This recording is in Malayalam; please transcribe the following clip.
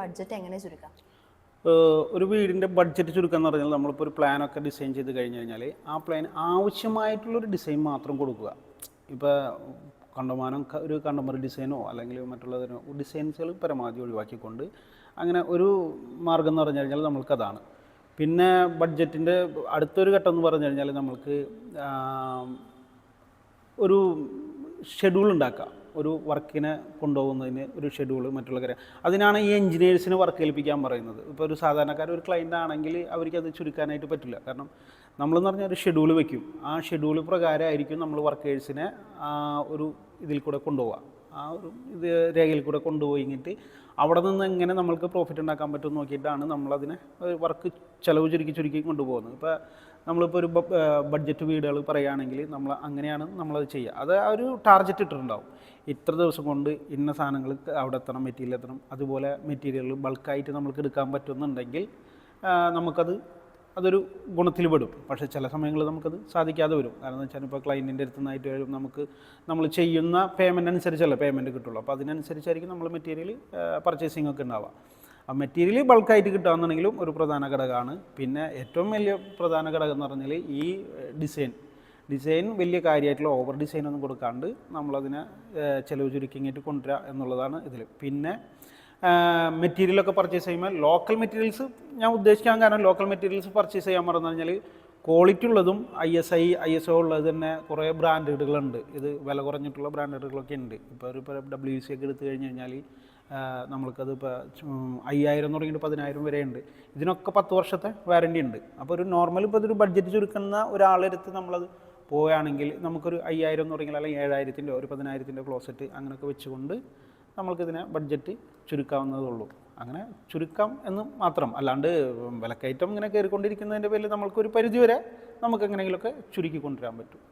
ബഡ്ജറ്റ് എങ്ങനെ ചുരുക്കാം? ഒരു വീടിന്റെ ബഡ്ജറ്റ് ചുരുക്കം എന്ന് പറഞ്ഞാൽ നമ്മളിപ്പോൾ ഒരു പ്ലാനൊക്കെ ഡിസൈൻ ചെയ്ത് കഴിഞ്ഞ് കഴിഞ്ഞാൽ ആ പ്ലാൻ ആവശ്യമായിട്ടുള്ളൊരു ഡിസൈൻ മാത്രം കൊടുക്കുക. ഇപ്പോൾ കണ്ടമാനം ഒരു കണ്ടമറി ഡിസൈനോ അല്ലെങ്കിൽ മറ്റുള്ളതിനോ ഡിസൈൻസുകൾ പരമാവധി ഒഴിവാക്കിക്കൊണ്ട് അങ്ങനെ ഒരു മാർഗം എന്ന് പറഞ്ഞു കഴിഞ്ഞാൽ നമ്മൾക്കതാണ് പിന്നെ ബഡ്ജറ്റിന്റെ അടുത്തൊരു ഘട്ടം എന്ന് പറഞ്ഞു കഴിഞ്ഞാൽ നമ്മൾക്ക് ഒരു ഷെഡ്യൂൾ ഉണ്ടാക്കുക ഒരു വർക്കിനെ കൊണ്ടുപോകുന്നതിന് ഒരു ഷെഡ്യൂൾ മറ്റുള്ള കാര്യം. അതിനാണ് ഈ എഞ്ചിനീയേഴ്സിന് വർക്ക് ഏൽപ്പിക്കാൻ പറയുന്നത്. ഇപ്പോൾ ഒരു സാധാരണക്കാർ ഒരു ക്ലയന്റ് ആണെങ്കിൽ അവർക്ക് അത് ചുരുക്കാനായിട്ട് പറ്റില്ല. കാരണം നമ്മളെന്ന് പറഞ്ഞാൽ ഒരു ഷെഡ്യൂൾ വെക്കും. ആ ഷെഡ്യൂൾ പ്രകാരമായിരിക്കും നമ്മൾ വർക്കേഴ്സിനെ ഒരു ഇതിൽ കൂടെ കൊണ്ടുപോവുക. ആ ഒരു ഇത് രേഖയിൽ കൂടെ കൊണ്ടുപോയിട്ട് അവിടെ നിന്ന് എങ്ങനെ നമ്മൾക്ക് പ്രോഫിറ്റ് ഉണ്ടാക്കാൻ പറ്റും നോക്കിയിട്ടാണ് നമ്മളതിനെ വർക്ക് ചിലവ് ചുരുക്കി ചുരുക്കി കൊണ്ടുപോകുന്നത്. ഇപ്പോൾ നമ്മളിപ്പോൾ ഒരു ബഡ്ജറ്റ് വീടുകൾ പറയുകയാണെങ്കിൽ നമ്മൾ അങ്ങനെയാണ് നമ്മളത് ചെയ്യുക. അത് ആ ഒരു ടാർജറ്റ് ഇട്ടിട്ടുണ്ടാവും. ഇത്ര ദിവസം കൊണ്ട് ഇന്ന സാധനങ്ങൾ അവിടെ എത്തണം മെറ്റീരിയൽ എത്തണം. അതുപോലെ മെറ്റീരിയൽ ബൾക്കായിട്ട് നമ്മൾക്ക് എടുക്കാൻ പറ്റുന്നുണ്ടെങ്കിൽ നമുക്കത് അതൊരു ഗുണത്തിൽ പെടും പക്ഷേ ചില സമയങ്ങളിൽ നമുക്കത് സാധിക്കാതെ വരും. കാരണം എന്ന് വെച്ചാൽ ഇപ്പോൾ ക്ലയന്റിന്റെ അടുത്ത് നിന്നായിട്ട് വരും. നമുക്ക് നമ്മൾ ചെയ്യുന്ന പേയ്മെന്റ് അനുസരിച്ചല്ല പേയ്മെന്റ് കിട്ടുള്ളൂ. അപ്പോൾ അതിനനുസരിച്ചായിരിക്കും നമ്മൾ മെറ്റീരിയൽ പർച്ചേസിംഗ് ഒക്കെ ഉണ്ടാവുക. ആ മെറ്റീരിയൽ ബൾക്കായിട്ട് കിട്ടുകയാണെന്നുണ്ടെങ്കിലും ഒരു പ്രധാന ഘടകമാണ്. പിന്നെ ഏറ്റവും വലിയ പ്രധാന ഘടകം എന്ന് പറഞ്ഞാൽ ഈ ഡിസൈൻ ഡിസൈൻ വലിയ കാര്യമായിട്ടുള്ള ഓവർ ഡിസൈൻ ഒന്നും കൊടുക്കാണ്ട് നമ്മളതിനെ ചിലവ് ചുരുക്കിങ്ങിട്ട് കൊണ്ടുവരിക എന്നുള്ളതാണ് ഇതിൽ. പിന്നെ മെറ്റീരിയലൊക്കെ പർച്ചേസ് ചെയ്യുമ്പോൾ ലോക്കൽ മെറ്റീരിയൽസ് ഞാൻ ഉദ്ദേശിക്കാൻ കാരണം ലോക്കൽ മെറ്റീരിയൽസ് പർച്ചേസ് ചെയ്യാൻ പറഞ്ഞു കഴിഞ്ഞാൽ ക്വാളിറ്റി ഉള്ളതും I S I I S O ഉള്ളത് തന്നെ കുറേ ബ്രാൻഡുകളുണ്ട് ഇത് വില കുറഞ്ഞിട്ടുള്ള ബ്രാൻഡുകളൊക്കെ ഉണ്ട്. ഇപ്പോൾ ഒരു ഇപ്പോൾ ഡബ്ല്യു സി ഒക്കെ എടുത്തു കഴിഞ്ഞ് കഴിഞ്ഞാൽ നമ്മൾക്കത് ഇപ്പോൾ അയ്യായിരം തുടങ്ങിയിട്ട് പതിനായിരം വരെ ഉണ്ട്. ഇതിനൊക്കെ പത്ത് വർഷത്തെ വാറണ്ടി ഉണ്ട്. അപ്പോൾ ഒരു നോർമൽ ഇപ്പോൾ ഇതൊരു ബഡ്ജറ്റ് ചുരുക്കുന്ന ഒരാളെടുത്ത് നമ്മളത് പോവുകയാണെങ്കിൽ നമുക്കൊരു അയ്യായിരം തുടങ്ങിയാൽ അല്ലെങ്കിൽ ഏഴായിരത്തിന്റെ ഒരു പതിനായിരത്തിന്റെ ക്ലോസറ്റ് അങ്ങനെയൊക്കെ വെച്ചുകൊണ്ട് നമ്മൾക്കിതിനെ ബഡ്ജറ്റ് ചുരുക്കാവുന്നതുള്ളൂ അങ്ങനെ ചുരുക്കം എന്ന് മാത്രം. അല്ലാണ്ട് വിലക്കയറ്റം ഇങ്ങനെ കയറിക്കൊണ്ടിരിക്കുന്നതിന്റെ പേരിൽ നമ്മൾക്കൊരു പരിധിവരെ നമുക്ക് എങ്ങനെയെങ്കിലുമൊക്കെ ചുരുക്കി കൊണ്ടുവരാൻ പറ്റും.